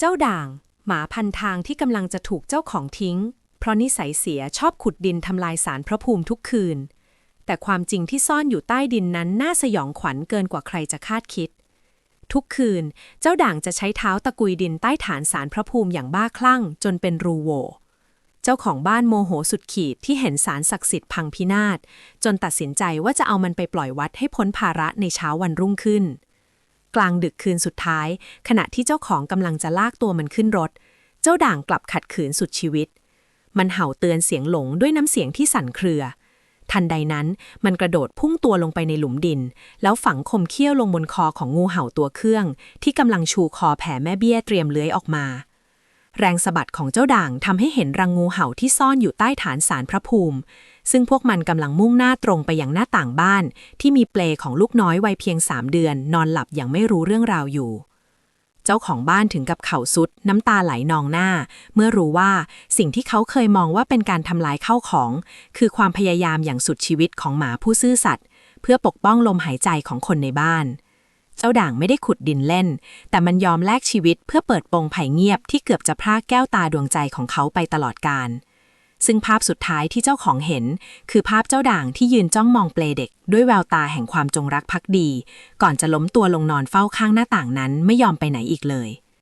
เจ้าด่าง หมาพันทางที่กำลังจะถูกเจ้าของทิ้ง เพราะนิสัยเสียชอบขุดดินทำลายสารพระภูมิทุกคืน แต่ความจริงที่ซ่อนอยู่ใต้ดินนั้นน่าสยองขวัญเกินกว่าใครจะคาดคิด ทุกคืน เจ้าด่างจะใช้เท้าตะกุยดินใต้ฐานสารพระภูมิอย่างบ้าคลั่ง จนเป็นรูโหวเจ้าของบ้านโมโหสุดขีดที่เห็นสารศักดิ์สิทธิ์พังพินาศจนตัดสินใจว่าจะเอามันไปปล่อยวัดให้พ้นภาระในเช้าวันรุ่งขึ้น กลางดึกคืนสุดท้าย ขณะที่เจ้าของกำลังจะลากตัวมันขึ้นรถ เจ้าด่างกลับขัดขืนสุดชีวิต มันเห่าเตือนเสียงหลงด้วยน้ำเสียงที่สั่นเครือ ทันใดนั้นมันกระโดดพุ่งตัวลงไปในหลุมดิน แล้วฝังคมเขี้ยวลงบนคอของงูเห่าตัวเครื่อง ที่กำลังชูคอแผ่แม่เบี้ยเตรียมเลื้อยออกมา แรงสะบัดของเจ้าด่างทำให้เห็นรังงูเห่าที่ซ่อนอยู่ใต้ฐานสารพระภูมิ ซึ่งพวกมันกำลังมุ่งหน้าตรงไปยังหน้าต่างบ้าน ที่มีเปลของลูกน้อยวัยเพียงสามเดือน นอนหลับอย่างไม่รู้เรื่องราวอยู่ เจ้าของบ้านถึงกับเข่าสุด น้ำตาไหลนองหน้า เมื่อรู้ว่าสิ่งที่เขาเคยมองว่าเป็นการทำลายเข้าของ คือความพยายามอย่างสุดชีวิตของหมาผู้ซื่อสัตย์เพื่อปกป้องลมหายใจของคนในบ้าน เจ้าด่างไม่ได้ขุดดินเล่น แต่มันยอมแลกชีวิตเพื่อเปิดโปงไผ่เงียบที่เกือบจะพรากแก้วตาดวงใจของเขาไปตลอดกาลซึ่งภาพสุดท้ายที่เจ้าของเห็น คือภาพเจ้าด่างที่ยืนจ้องมองเปลเด็ก ด้วยแววตาแห่งความจงรักภักดี ก่อนจะล้มตัวลงนอนเฝ้าข้างหน้าต่างนั้นไม่ยอมไปไหนอีกเลย